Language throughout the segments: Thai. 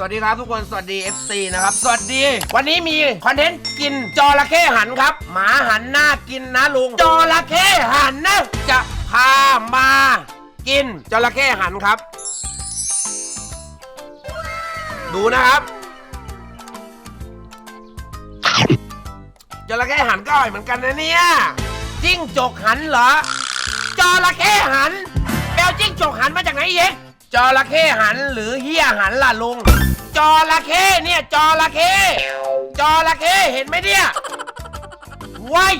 สวัสดีครับทุกคน สวัสดี FC นะครับ สวัสดี วันนี้มีคอนเทนต์กินจระเข้หันครับ หมาหันหน้ากินนะลุงจระเข้หันนะ จะพามากินจระเข้หันครับ ดูนะครับจระเข้หันก็อร่อยเหมือนกันนะเนี่ยจิ้งจกหันเหรอจระเข้หันแปลจิ้งจกหันมาจากไหนเอง จระเข้หันหรือเฮียหันล่ะลุง จระเข้เนี่ยจระเข้จระเข้เห็นไหมเนี่ยว้าย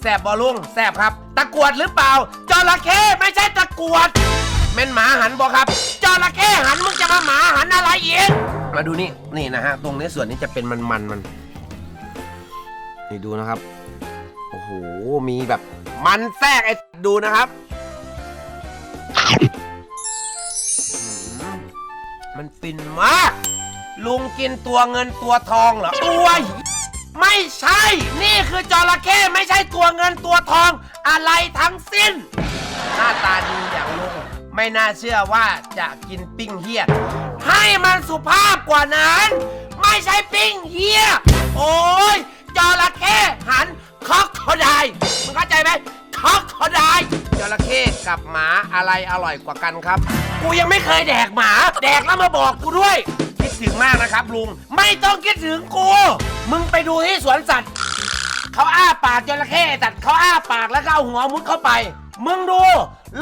แสบบอลุงแสบครับ ตะกรวดหรือเปล่า จระเข้ไม่ใช่ตะกรวดเม่นหมาหันบอครับจระเข้หันมึงจะมาหมาหันอะไรอีกมาดูนี่นี่นะฮะตรงนี้ส่วนนี้จะเป็นมันมันมันนี่ดูนะครับโอ้โหมีแบบมันแทรกไอ้ดูนะครับ มันฟินมาก ลุงกินตัวเงินตัวทองเหรอตัวไม่ใช่ นี่คือจระเข้ไม่ใช่ตัวเงินตัวทองอะไรทั้งสิ้น หน้าตาดีอย่างลุงไม่น่าเชื่อว่าจะกินปิ้งเฮียให้มันสุภาพกว่านั้น ไม่ใช่ปิ้งเฮียโอ้ ระเข้กับหมาอะไรอร่อยกว่ากันครับ กูยังไม่เคยแดกหมา แดกแล้วมาบอกกูด้วย คิดถึงมากนะครับลุง ไม่ต้องคิดถึงกู มึงไปดูที่สวนสัตว์เขาอ้าปากจระเข้แต่เขาอ้าปากแล้วก็เอาหัวมุดเข้าไป มึงดู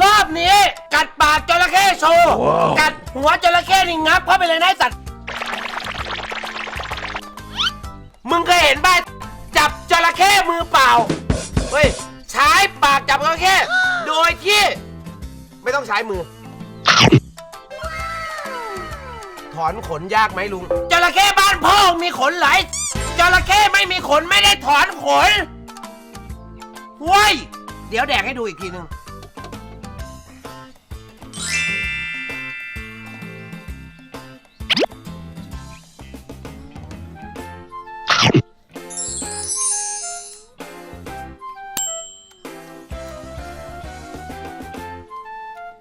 รอบนี้กัดปากจระเข้โชว์กัดหัวจระเข้นี่งับเข้าไปเลยนะไอ้สัตว์ มึงเคยเห็นบ้าจับจระเข้มือเปล่า เฮ้ย ใช้ปากจับจระเข้ โดยที่ ไม่ต้องใช้มือ ถอนขนยากไหมลุงจระเข้บ้านพ่อมีขนไหลายจระเข้ไม่มีขนไม่ได้ถอนขนเว้ยเดี๋ยวแดกให้ดูอีกทีหนึ่ง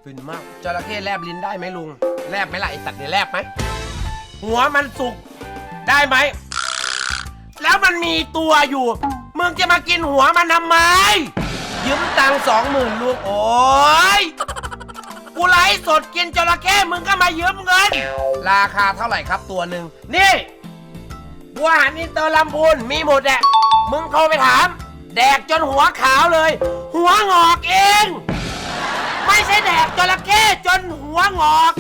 ฟินมากจระเข้แลบลิ้นได้ไหมลุง แลบไหมล่ะไอสัตว์เนี่ยแลบไหม หัวมันสุกได้ไหม แล้วมันมีตัวอยู่ มึงจะมากินหัวมันทำไม ยืมตังสองหมื่นลูก โอ้ยกูไลฟ์สดกินจระเข้มึงก็มายืมเงิน ราคาเท่าไหร่ครับตัวหนึ่ง นี่บัวหันอินเตอร์ลำพูนมีหมดแหละ มึงโทรไปถาม แดกจนหัวขาวเลย หัวงอกเอง ไม่ใช่แดกจระเข้จนหัวงอก